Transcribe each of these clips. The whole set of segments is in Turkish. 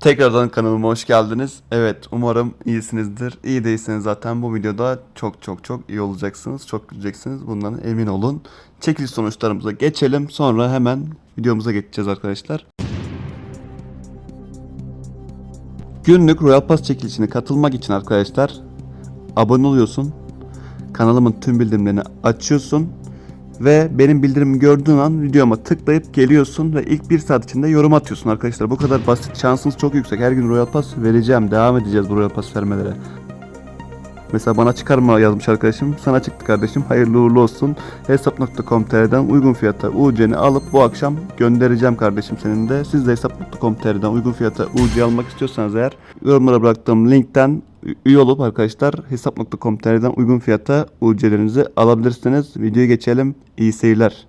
Tekrardan kanalıma hoş geldiniz. Evet umarım iyisinizdir. İyi değilseniz zaten bu videoda çok çok çok iyi olacaksınız. Çok güleceksiniz. Bundan emin olun. Çekiliş sonuçlarımıza geçelim. Sonra hemen videomuza geçeceğiz arkadaşlar. Günlük Royal Pass çekilişine katılmak için arkadaşlar abone oluyorsun. Kanalımın tüm bildirimlerini açıyorsun. Ve benim bildirimi gördüğün an videoma tıklayıp geliyorsun ve ilk bir saat içinde yorum atıyorsun arkadaşlar. Bu kadar basit. Şansınız çok yüksek. Her gün Royal Pass vereceğim. Devam edeceğiz bu Royal Pass vermelere. Mesela bana çıkarma yazmış arkadaşım. Sana çıktı kardeşim. Hayırlı uğurlu olsun. Hesap.com.tr'den uygun fiyata UC'ni alıp bu akşam göndereceğim kardeşim senin de. Siz de Hesap.com.tr'den uygun fiyata UC almak istiyorsanız eğer yorumlara bıraktığım linkten üye olup arkadaşlar Hesap.com.tr'den uygun fiyata UC'lerinizi alabilirsiniz. Videoya geçelim. İyi seyirler.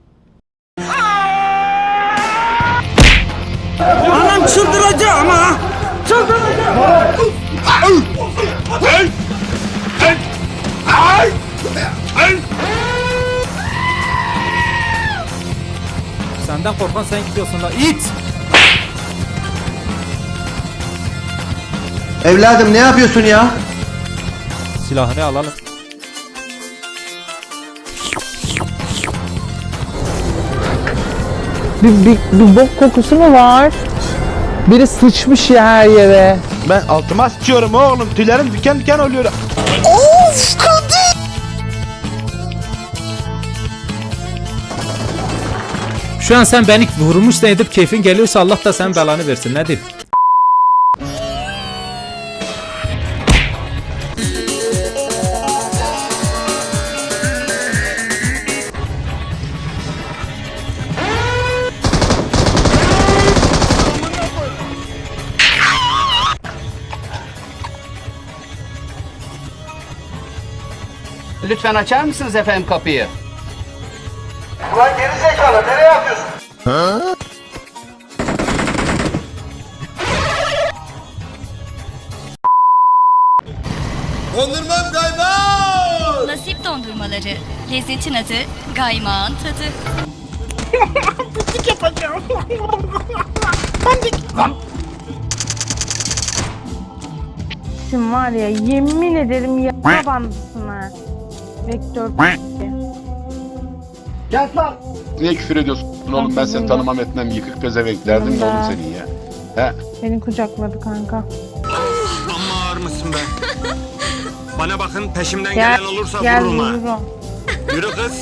Anam çıldıracak ama. Çıldıracak. Senden korkan sen gidiyorsun la it. Evladım ne yapıyorsun ya? Silahını alalım. Bir, bir, bir bok kokusu mu var? Biri sıçmış ya her yere. Ben altıma sıçıyorum oğlum. Tüylerim diken diken oluyor. Şu an sen beni vurmuşsan edip keyfin geliyorsa Allah da sen belanı versin nedir? Lütfen açar mısınız efendim kapıyı? Zekalı nereye atıyorsun? Nasip dondurmaları. Lezzetin adı, gaymağın tadı. Sen var ya yemin ederim ya bandısın ha. Vektör Niye küfür ediyorsun oğlum ben seni tanımam etmem yıkık pezevenk derdim ne oğlum senin ya. He? beni kucakladı kanka. Amma ağır mısın be? Bana bakın peşimden Gel, gelen olursa gel vururum ha. vururum. Yürü kız.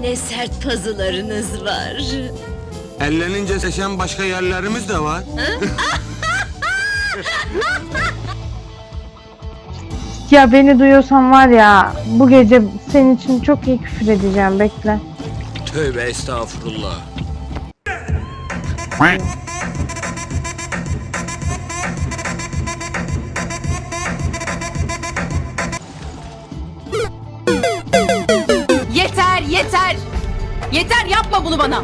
Ne sert pazılarınız var. Ellenince seçen başka yerlerimiz de var. Ya beni duyuyorsan var ya bu gece senin için çok iyi küfür edeceğim bekle. Tövbe estağfurullah. Yeter, yeter. Yeter yapma bunu bana.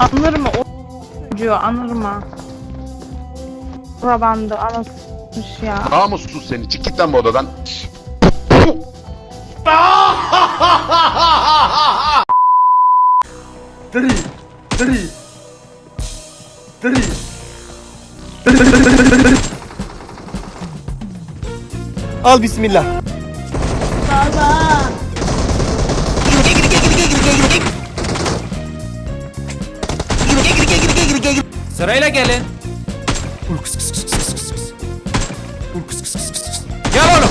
Anırma o çocuğu anırma. Bura bandı anasmış ya. Namussuz seni çık git lan bu odadan. Al bismillah. Sırayla gelin. Ul kıs kıs kıs kıs kıs kıs kıs. Kıs kıs kıs kıs kıs. Gel oğlum.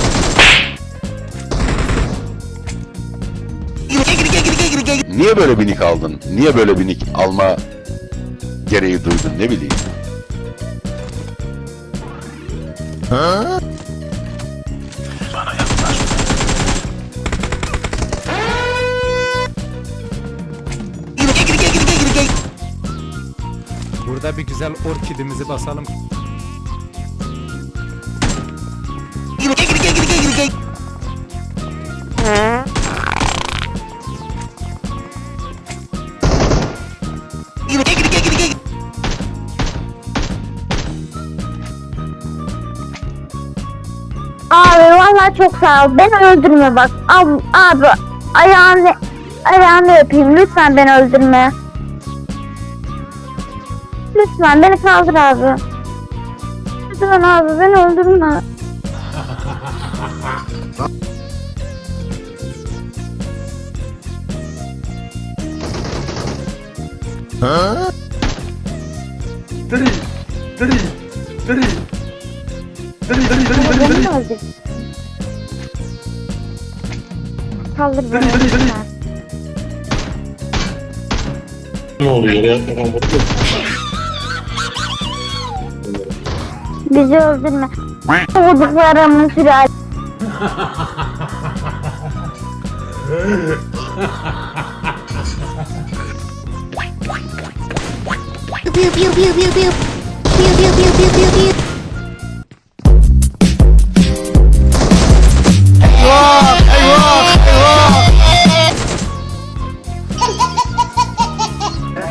Niye böyle bir nick aldın? Niye böyle bir nick alma gereği duydun ne bileyim. Şurada bir güzel orkidimizi basalım. Gir gir gir gir gir gir. Abi vallahi çok sağ ol. Beni öldürme bak. Abi, abi ayağını ayağını öpeyim. Lütfen beni öldürme. Lütfen beni kaldır abi. Lütfen abi beni öldürme. Beni mi öldür? Kaldır beni lütfen. Bizi öldürme. Vurduklarımın sürati.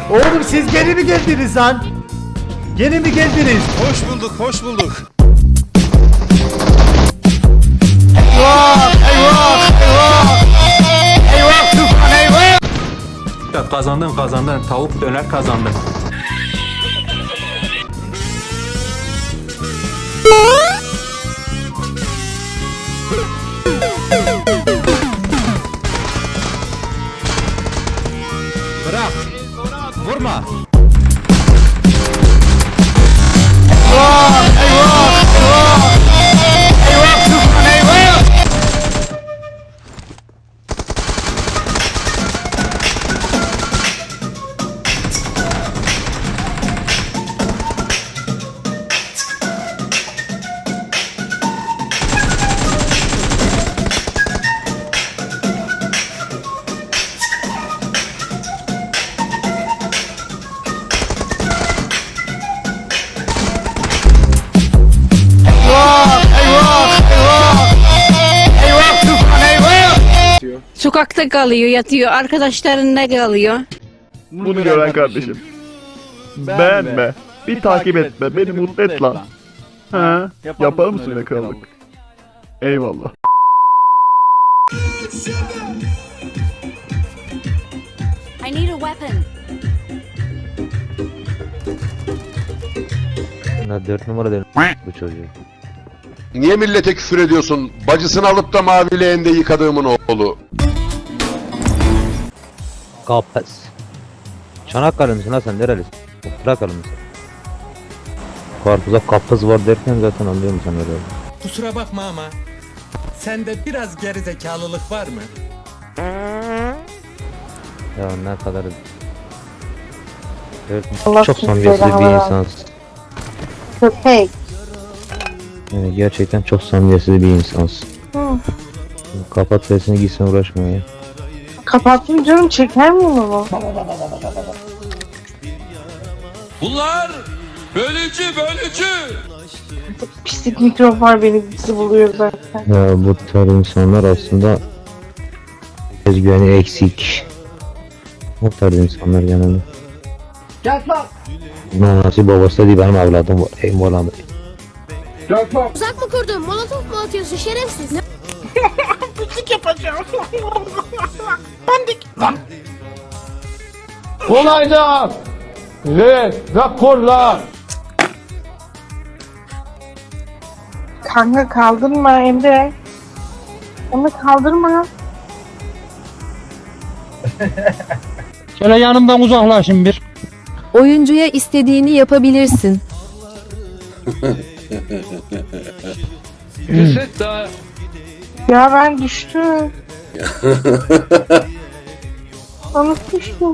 Oğlum siz geri mi geldiniz lan? Geri mi geldiniz? Hoş bulduk, hoş bulduk. Kazandın kazandın. Tavuk döner kazandın. Sokakta kalıyor, yatıyor. Arkadaşlarında kalıyor. Bunu gören kardeşim. Beğenme. Bir takip etme. Beni mutlu et lan. Ha? Yapar mısın öyle krallık? Eyvallah. I need a weapon. Dört numara değil bu çocuğu. Niye millete küfür ediyorsun? Bacısını alıp da mavi leğende yıkadığımın oğlu. Kapes. Çanakkale misin ha sen nerelisin? Trakalı mısın? Karpuza kapız var derken zaten anlıyorum sen öyle. Kusura bakma ama sende biraz gerizekalılık var mı? Ya ne kadar... Evet, Allah çok sizi samimiyetsiz bir belalar. insansın. Köpek. Yani gerçekten çok samimiyetsiz bir insansın. Kapat sesini gitsin uğraşma ya. Kapattım canım çeker miyim onu? Bunlar bölücü, bölücü. Pislik mikrop var beni bizi buluyor zaten. Ya bu tarz insanlar aslında özgüveni eksik. O tarz insanlar genelde. Nanası babası da değil benim evladım var. Ey molam. Uzak mı kurdun? Molotof mu atıyorsun şerefsiz? Olaylar ve raporlar. Kanka kaldırma Emre. Onu kaldırma. Şöyle yanımdan uzaklaşın bir. Oyuncuya istediğini yapabilirsin. Ya ben düştüm. Düştüm.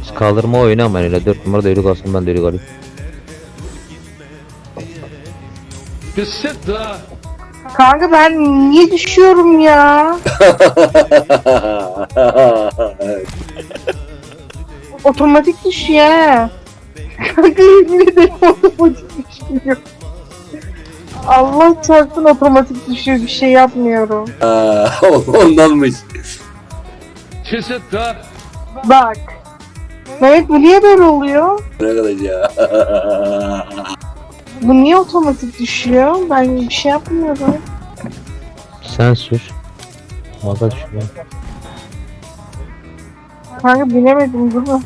Biz kaldırma oynamayın öyle 4 numara da öyle kalsın ben de öyle kalayım. Kanka ben niye düşüyorum ya? otomatik düşüyor. Kanka yemin ederim otomatik düşüyor. Allah çarpsın otomatik düşüyor bir şey yapmıyorum. Ondanmış. Bak. Mehmet bu niye böyle oluyor? Ne kadar ya. Bu niye otomatik düşüyor? Ben bir şey yapmıyorum. Sen sür. Valla düşüyor. Kanka bilemedim değil mi?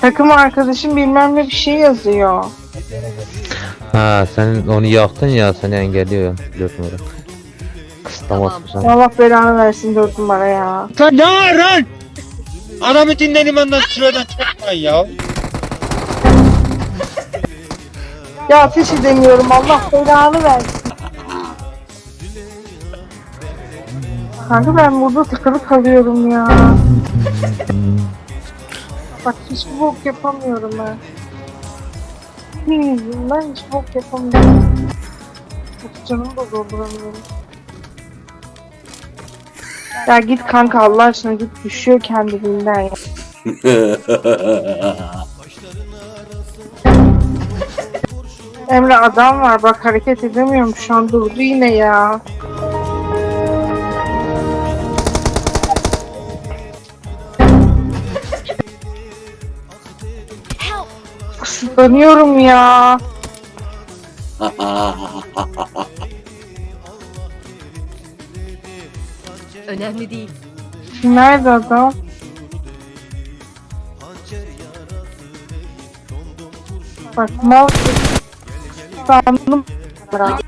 Takım arkadaşım bilmem ne bir şey yazıyor. Ha sen onu yaktın ya seni engelliyor 4 numara. Kısıtlaması sen. Allah belanı versin dört numara ya. Ne var lan? Adamı dinledim ondan şuradan çıkmayın ya. Ya ateş edemiyorum Allah belanı versin. Kanka ben burada tıkılı kalıyorum ya. Bak hiçbir bok yapamıyorum ben. Hmm, ben hiç bok yapamıyorum. Bak canımı da dolduramıyorum. Ya git kanka Allah aşkına git düşüyor kendiliğinden ya. Emre adam var bak hareket edemiyorum şu an durdu yine ya. Kısıtlanıyorum ya. Önemli değil. Nerede adam? Bak mal sandım. Bırak.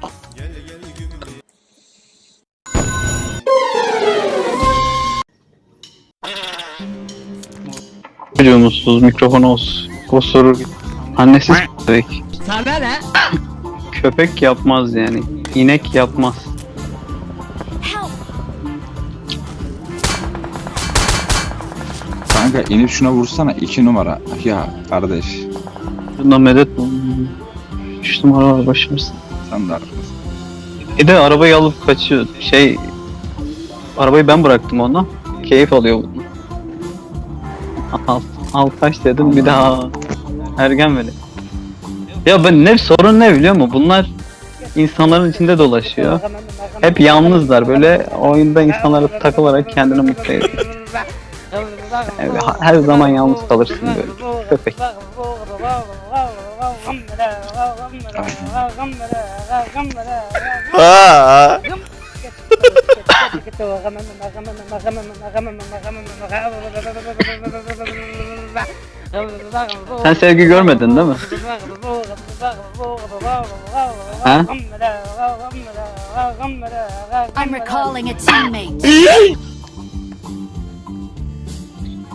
Biliyor musunuz mikrofon olsun. O soru annesiz köpek. Sana ne? Köpek yapmaz yani. İnek yapmaz. Kanka inip şuna vursana iki numara. Ya kardeş Bundan medet mi? Üç numara var başımızda. sen de haklısın. Bir de arabayı alıp kaçıyor. Şey arabayı ben bıraktım ona. Keyif alıyor bundan. Al, al kaç dedim bir daha ergen böyle. Ya ben ne sorun ne biliyor musun? Bunlar insanların içinde dolaşıyor. Hep yalnızlar böyle oyunda insanlara takılarak kendini mutlu ediyor. Yani her zaman yalnız kalırsın böyle. Köpek. Ha. Sen sevgi görmedin değil mi? Ha? I'm recalling a teammate.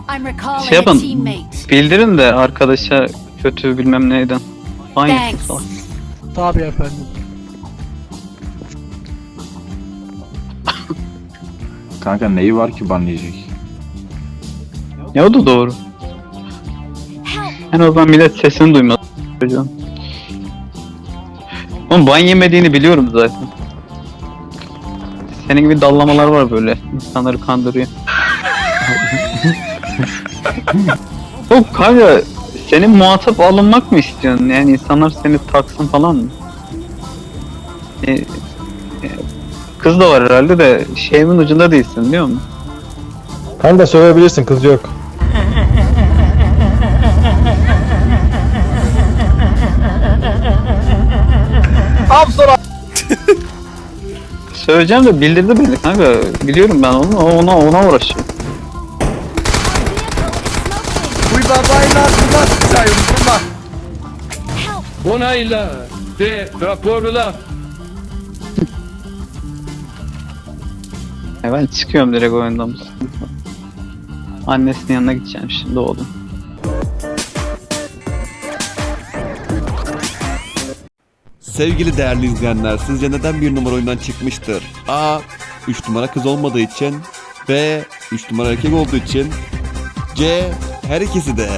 I'm recalling Şey a yapın. teammate. Bildirin de arkadaşa kötü bilmem neyden. Banyo Thanks. salak. Tabii efendim. Kanka neyi var ki banlayacak? Ya o da doğru. En azından millet sesini duymaz. Çocuğun. Oğlum ban yemediğini biliyorum zaten. Senin gibi dallamalar var böyle. insanları kandırıyor. Oğlum kanka senin muhatap alınmak mı istiyorsun? Yani insanlar seni taksın falan mı? E, e, kız da var herhalde de şeyimin ucunda değilsin biliyor musun? Kanka sövebilirsin kız yok. Söyleyeceğim de bildirdi beni kanka. Biliyorum ben onu. Ona ona uğraşıyor. Uy babayla kula sıçayım kula. Onayla ve raporla. Ben çıkıyorum direkt oyundan. bu. Annesinin yanına gideceğim şimdi oğlum. Sevgili değerli izleyenler, sizce neden bir numara oyundan çıkmıştır? A. 3 numara kız olmadığı için. B. 3 numara erkek olduğu için. C. Her ikisi de.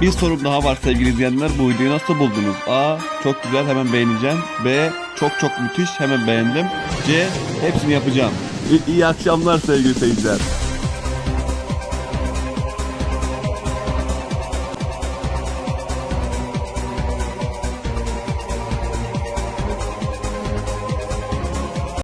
Bir sorum daha var sevgili izleyenler. Bu videoyu nasıl buldunuz? A. Çok güzel hemen beğeneceğim. B. Çok çok müthiş hemen beğendim. C. Hepsini yapacağım. İyi akşamlar sevgili seyirciler.